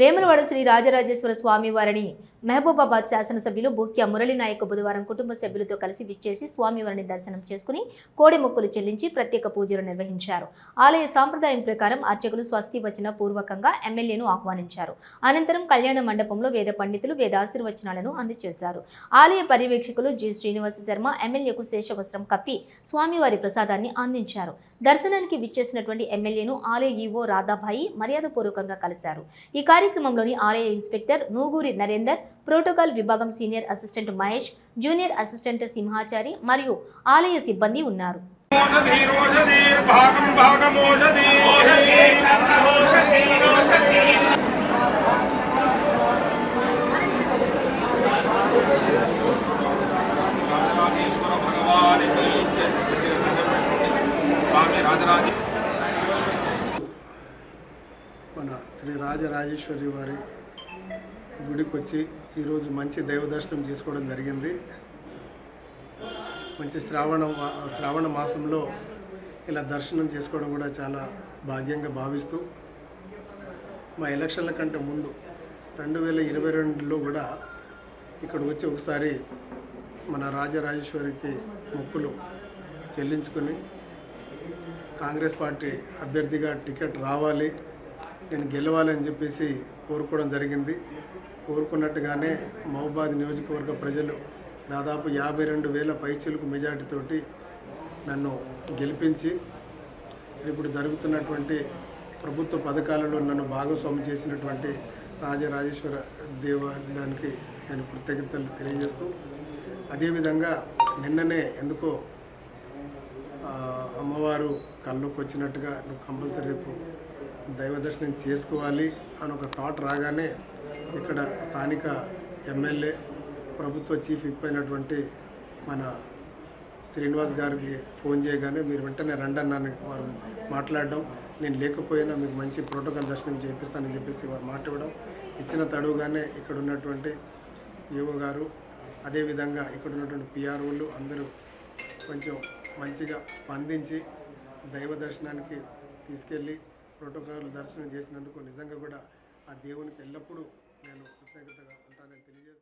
వేములవాడ శ్రీ రాజరాజేశ్వర స్వామి వారిని మహబూబాబాద్ శాసనసభ్యులు బూక్యా మురళీనాయక్ బుధవారం కుటుంబ సభ్యులతో కలిసి విచ్చేసి స్వామివారిని దర్శనం చేసుకుని కోడి మొక్కులు చెల్లించి ప్రత్యేక పూజలు నిర్వహించారు. ఆలయ సాంప్రదాయం ప్రకారం అర్చకులు స్వస్తి వచన పూర్వకంగా ఎమ్మెల్యేను ఆహ్వానించారు. అనంతరం కళ్యాణ మండపంలో వేద పండితులు వేద ఆశీర్వచనాలను అందజేశారు ఆలయ పర్యవేక్షకులు జి. శ్రీనివాస శర్మ ఎమ్మెల్యేకు శేషవస్త్రం కప్పి స్వామివారి ప్రసాదాన్ని అందించారు. దర్శనానికి విచ్చేసినటువంటి ఎమ్మెల్యేను ఆలయ ఈవో రాధాబాయి మర్యాదపూర్వకంగా కలిశారు. ఈ కార్యక్రమంలోని ఆలయ ఇన్స్పెక్టర్ నూగూరి నరేందర్ ప్రోటోకాల్ విభాగం senior assistant Mahesh junior assistant Simhachari మరియు ఆలయ సిబ్బంది ఉన్నారు రాజరాజ మన శ్రీ రాజరాజేశ్వరి వారి గుడికి వచ్చి ఈరోజు మంచి దైవదర్శనం చేసుకోవడం జరిగింది. మంచి శ్రావణ శ్రావణ మాసంలో ఇలా దర్శనం చేసుకోవడం కూడా చాలా భాగ్యంగా భావిస్తూ మా ఎలక్షన్ల కంటే ముందు రెండు వేల ఇరవై రెండులో కూడా ఇక్కడ వచ్చి ఒకసారి మన రాజరాజేశ్వరికి మొక్కులు చెల్లించుకొని కాంగ్రెస్ పార్టీ అభ్యర్థిగా టికెట్ రావాలి. నేను గెలవాలని చెప్పేసి కోరుకోవడం జరిగింది. కోరుకున్నట్టుగానే మహబాద్ నియోజకవర్గ ప్రజలు దాదాపు యాభై రెండు వేల పైచిలుకు మెజార్టీతోటి నన్ను గెలిపించి ఇప్పుడు జరుగుతున్నటువంటి ప్రభుత్వ పథకాలలో నన్ను భాగస్వామి చేసినటువంటి రాజరాజేశ్వర దేవాలయానికి నేను కృతజ్ఞతలు తెలియజేస్తూ అదేవిధంగా నిన్ననే ఎందుకో అమ్మవారు కళ్ళకు వచ్చినట్టుగా నువ్వు కంపల్సరీ రేపు దైవ దర్శనం చేసుకోవాలి అని ఒక థాట్ రాగానే ఇక్కడ స్థానిక ఎమ్మెల్యే ప్రభుత్వ చీఫ్ ఇప్పైనటువంటి అయినటువంటి మన శ్రీనివాస్ గారికి ఫోన్ చేయగానే మీరు వెంటనే రండి వారు మాట్లాడడం. నేను లేకపోయినా మీకు మంచి ప్రోటోకాల్ దర్శనం చేపిస్తానని చెప్పేసి వారు మాట ఇవ్వడం. ఇచ్చిన తడువుగానే ఇక్కడ ఉన్నటువంటి ఈవో గారు అదేవిధంగా ఇక్కడ ఉన్నటువంటి పిఆర్ఓలు అందరూ కొంచెం మంచిగా స్పందించి దైవ దర్శనానికి తీసుకెళ్ళి ప్రోటోకాల్ దర్శనం చేసినందుకు నిజంగా కూడా ఆ దేవునికి ఎల్లప్పుడూ నేను కృతజ్ఞతగా ఉంటానని తెలియజేస్తాను